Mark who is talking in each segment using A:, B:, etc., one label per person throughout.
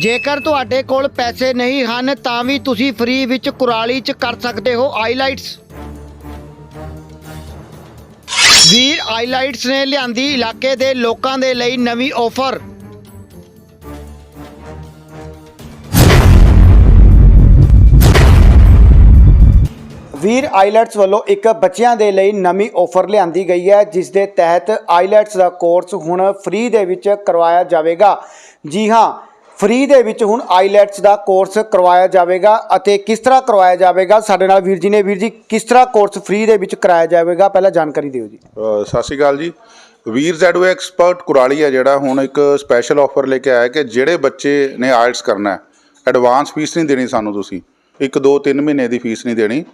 A: ਜੇਕਰ ਤੁਹਾਡੇ ਕੋਲ ਪੈਸੇ ਨਹੀਂ ਹਨ, ਤਾਂ ਵੀ ਤੁਸੀਂ ਫ੍ਰੀ ਵਿੱਚ ਕੁਰਾਲੀ 'ਚ ਕਰ ਸਕਦੇ ਹੋ ਆਈਲਾਈਟਸ ਵੀਰ ਆਈਲਾਈਟਸ ਨੇ ਲਿਆਂਦੀ ਇਲਾਕੇ ਦੇ ਲੋਕਾਂ ਦੇ ਲਈ ਨਵੀਂ ਆਫਰ ਵੀਰ ਆਈਲੈਟਸ ਵੱਲੋਂ ਇੱਕ ਬੱਚਿਆਂ ਦੇ ਲਈ ਨਵੀਂ ਆਫਰ ਲਿਆਂਦੀ ਗਈ ਹੈ, ਜਿਸ ਦੇ ਤਹਿਤ ਆਈਲੈਟਸ ਦਾ ਕੋਰਸ ਹੁਣ ਫ੍ਰੀ ਦੇ ਵਿੱਚ ਕਰਵਾਇਆ ਜਾਵੇਗਾ। ਜੀ ਹਾਂ ਫ੍ਰੀ ਦੇ ਵਿੱਚ ਹੁਣ ਆਈਲੈਟਸ ਦਾ ਕੋਰਸ ਕਰਵਾਇਆ ਜਾਵੇਗਾ ਅਤੇ ਕਿਸ ਤਰ੍ਹਾਂ ਕਰਵਾਇਆ ਜਾਵੇਗਾ? ਸਾਡੇ ਨਾਲ ਵੀਰ ਜੀ ਨੇ। ਵੀਰ ਜੀ ਕਿਸ ਤਰ੍ਹਾਂ ਕੋਰਸ ਫ੍ਰੀ ਦੇ ਵਿੱਚ ਕਰਾਇਆ ਜਾਵੇਗਾ? ਪਹਿਲਾਂ ਜਾਣਕਾਰੀ ਦਿਓ ਜੀ।
B: ਅ, ਸਤਿ ਸ਼੍ਰੀ ਅਕਾਲ ਜੀ। ਵੀਰ ਜ਼ੈਡੋ ਐਕਸਪਰਟ ਕੁਰਾਲੀ ਹੈ ਜਿਹੜਾ ਹੁਣ ਇੱਕ ਸਪੈਸ਼ਲ ਆਫਰ ਲੈ ਕੇ ਆਇਆ ਕਿ ਜਿਹੜੇ ਬੱਚੇ ਨੇ ਆਇਲਟਸ ਕਰਨਾ ਹੈ ਐਡਵਾਂਸ ਫੀਸ ਨਹੀਂ ਦੇਣੀ ਸਾਨੂੰ ਤੁਸੀਂ। 1 2 3 ਮਹੀਨੇ ਦੀ ਫੀਸ ਨਹੀਂ ਦੇਣੀ।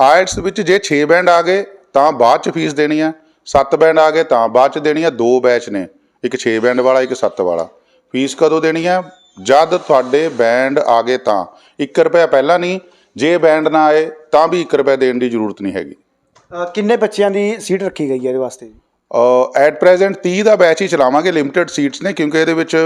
B: ਆਇਲਟਸ ਵਿੱਚ ਜੇ 6 ਬੈਂਡ ਆ ਗਏ ਤਾਂ ਬਾਅਦ ਚ ਫੀਸ ਦੇਣੀ ਹੈ 7 ਬੈਂਡ ਆ ਗਏ ਤਾਂ ਬਾਅਦ ਚ ਦੇਣੀ ਹੈ ਦੋ ਬੈਚ ਨੇ। ਇੱਕ 6 ਬੈਂਡ ਵਾਲਾ ਇੱਕ 7 ਵਾਲਾ। ਫੀਸ ਕਦੋਂ ਦੇਣੀ ਹੈ? ਜਦ ਤੁਹਾਡੇ ਬੈਂਡ ਆ ਗਏ ਤਾਂ। 1 ਰੁਪਿਆ ਪਹਿਲਾਂ ਨਹੀਂ ਜੇ ਬੈਂਡ ਨਾ ਆਏ ਤਾਂ ਵੀ 1 ਰੁਪਿਆ ਦੇਣ ਦੀ ਜ਼ਰੂਰਤ ਨਹੀਂ ਹੈਗੀ।
A: ਕਿੰਨੇ ਬੱਚਿਆਂ ਦੀ ਸੀਟ ਰੱਖੀ ਗਈ ਹੈ ਇਹਦੇ ਵਾਸਤੇ
B: ਐਟ ਪ੍ਰੈਜ਼ੈਂਟ 30 ਦਾ ਬੈਚ ਹੀ ਚਲਾਵਾਂਗੇ ਲਿਮਟਿਡ ਸੀਟਸ ਨੇ ਕਿਉਂਕਿ ਇਹਦੇ ਵਿੱਚ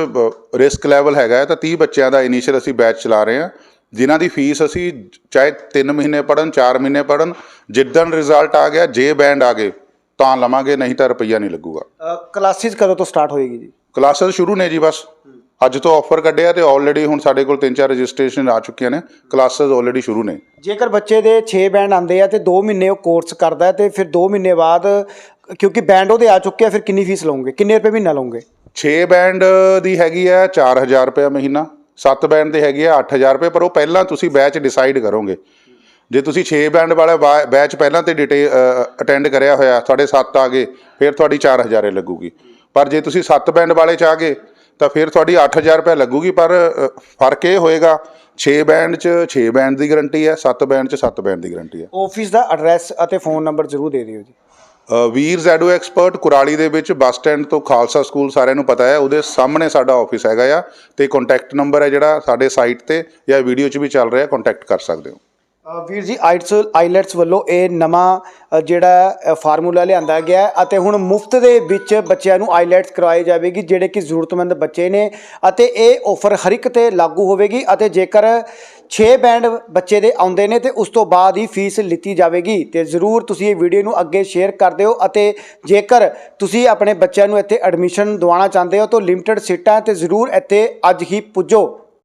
B: ਰਿਸਕ ਲੈਵਲ ਹੈਗਾ ਤਾਂ 30 ਬੱਚਿਆਂ ਦਾ ਇਨੀਸ਼ੀਅਲ ਅਸੀਂ ਬੈਚ ਚਲਾ ਰਹੇ ਹਾਂ। ਜਿਨ੍ਹਾਂ ਦੀ ਫੀਸ ਅਸੀਂ ਚਾਹੇ 3 ਮਹੀਨੇ ਪੜਨ 4 ਮਹੀਨੇ ਪੜਨ ਜਿੱਦਣ ਰਿਜ਼ਲਟ ਆ ਗਿਆ ਜੇ ਬੈਂਡ ਆ ਗਏ ਤਾਂ ਲਵਾਂਗੇ ਨਹੀਂ ਤਾਂ ਰੁਪਈਆ ਨਹੀਂ ਲੱਗੂਗਾ।
A: ਕਲਾਸਿਸ ਕਦੋਂ ਤੋਂ ਸਟਾਰਟ ਹੋਏਗੀ ਜੀ?
B: ਕਲਾਸਸ ਸ਼ੁਰੂ ਨੇ ਜੀ ਬਸ। ਅੱਜ ਤੋਂ ਆਫਰ ਕੱਢਿਆ ਤੇ ਆਲਰੇਡੀ ਹੁਣ ਸਾਡੇ ਕੋਲ 3-4 ਰਜਿਸਟ੍ਰੇਸ਼ਨ ਆ ਚੁੱਕੀਆਂ ਨੇ ਕਲਾਸਸ ਆਲਰੇਡੀ ਸ਼ੁਰੂ ਨੇ।
A: ਜੇਕਰ ਬੱਚੇ ਦੇ 6 ਬੈਂਡ ਆਉਂਦੇ ਆ ਤੇ 2 ਮਹੀਨੇ ਉਹ ਕੋਰਸ ਕਰਦਾ ਹੈ ਤੇ ਫਿਰ 2 ਮਹੀਨੇ ਬਾਅਦ ਕਿਉਂਕਿ ਬੈਂਡ ਉਹਦੇ ਆ ਚੁੱਕੇ ਆ ਫਿਰ ਕਿੰਨੀ ਫੀਸ ਲਓਗੇ? ਕਿੰਨੇ ਰੁਪਏ ਮਹੀਨਾ ਲਓਗੇ?
B: 6 ਬੈਂਡ ਦੀ ਹੈਗੀ ਹੈ 4000 ਰੁਪਏ ਮਹੀਨਾ 7 ਬੈਂਡ ਦੀ ਹੈਗੀ ਹੈ 8000 ਰੁਪਏ ਪਰ ਉਹ ਪਹਿਲਾਂ ਤੁਸੀਂ ਬੈਚ ਡਿਸਾਈਡ ਕਰੋਗੇ। ਜੇ ਤੁਸੀਂ 6 ਬੈਂਡ ਵਾਲਾ ਬੈਚ ਪਹਿਲਾਂ ਤੇ ਡਿਟੇਲ ਅਟੈਂਡ ਕਰਿਆ ਹੋਇਆ ਤੁਹਾਡੇ 7 ਆ ਗਏ ਫਿਰ ਤੁਹਾਡੀ 4000 ਲੱਗੂਗੀ। ਪਰ ਜੇ ਤੁਸੀਂ 7 ਬੈਂਡ ਵਾਲੇ ਚ ਆ ਗਏ ਤਾਂ ਫਿਰ ਤੁਹਾਡੀ 8000 ਰੁਪਏ ਲੱਗੂਗੀ ਪਰ ਫ਼ਰਕ ਇਹ ਹੋਏਗਾ 6 ਬੈਂਡ ਚ 6 ਬੈਂਡ ਦੀ ਗਾਰੰਟੀ ਹੈ 7 ਬੈਂਡ ਚ 7 ਬੈਂਡ ਦੀ ਗਾਰੰਟੀ ਹੈ।
A: ਆਫਿਸ ਦਾ ਐਡਰੈਸ ਅਤੇ ਫੋਨ ਨੰਬਰ ਜ਼ਰੂਰ ਦੇ ਦਿਓ ਜੀ।
B: ਵੀਰ ਜ਼ੈਡੋ ਐਕਸਪਰਟ ਕੁਰਾਲੀ ਦੇ ਵਿੱਚ ਬੱਸ ਸਟੈਂਡ ਤੋਂ ਖਾਲਸਾ ਸਕੂਲ ਸਾਰਿਆਂ ਨੂੰ ਪਤਾ ਹੈ ਉਹਦੇ ਸਾਹਮਣੇ ਸਾਡਾ ਆਫਿਸ ਹੈਗਾ ਆ ਤੇ ਕੰਟੈਕਟ ਨੰਬਰ ਹੈ ਜਿਹੜਾ ਸਾਡੇ ਸਾਈਟ ਤੇ ਜਾਂ ਵੀਡੀਓ 'ਚ ਵੀ ਚੱਲ ਰਿਹਾ ਕੰਟੈਕਟ ਕਰ ਸਕਦੇ ਹੋ।
A: ਵੀਰ ਜੀ, ਆਈਟਸ, ਆਈਲੈਟਸ ਵੱਲੋਂ ਇਹ ਨਵਾਂ ਜਿਹੜਾ ਫਾਰਮੂਲਾ ਲਿਆਂਦਾ ਗਿਆ ਅਤੇ ਹੁਣ ਮੁਫਤ ਦੇ ਵਿੱਚ ਬੱਚਿਆਂ ਨੂੰ ਆਈਲੈਟਸ ਕਰਵਾਈ ਜਾਵੇਗੀ, ਜਿਹੜੇ ਕਿ ਜ਼ਰੂਰਤਮੰਦ ਬੱਚੇ ਨੇ ਅਤੇ ਇਹ ਆਫਰ ਹਰ ਇੱਕ ਤੇ ਲਾਗੂ ਹੋਵੇਗੀ ਅਤੇ ਜੇਕਰ 6 ਬੈਂਡ ਬੱਚੇ ਦੇ ਆਉਂਦੇ ਨੇ ਤੇ ਉਸ ਤੋਂ ਬਾਅਦ ਹੀ ਫੀਸ ਲਿੱਤੀ ਜਾਵੇਗੀ। ਤੇ ਜ਼ਰੂਰ ਤੁਸੀਂ ਇਹ ਵੀਡੀਓ ਨੂੰ ਅੱਗੇ ਸ਼ੇਅਰ ਕਰ ਦਿਓ ਅਤੇ ਜੇਕਰ ਤੁਸੀਂ ਆਪਣੇ ਬੱਚਿਆਂ ਨੂੰ ਇੱਥੇ ਐਡਮਿਸ਼ਨ ਦਿਵਾਉਣਾ ਚਾਹੁੰਦੇ ਹੋ ਤਾਂ ਲਿਮਟਿਡ ਸੀਟਾਂ ਤੇ ਜ਼ਰੂਰ ਇੱਥੇ ਅੱਜ ਹੀ ਪੁੱਜੋ।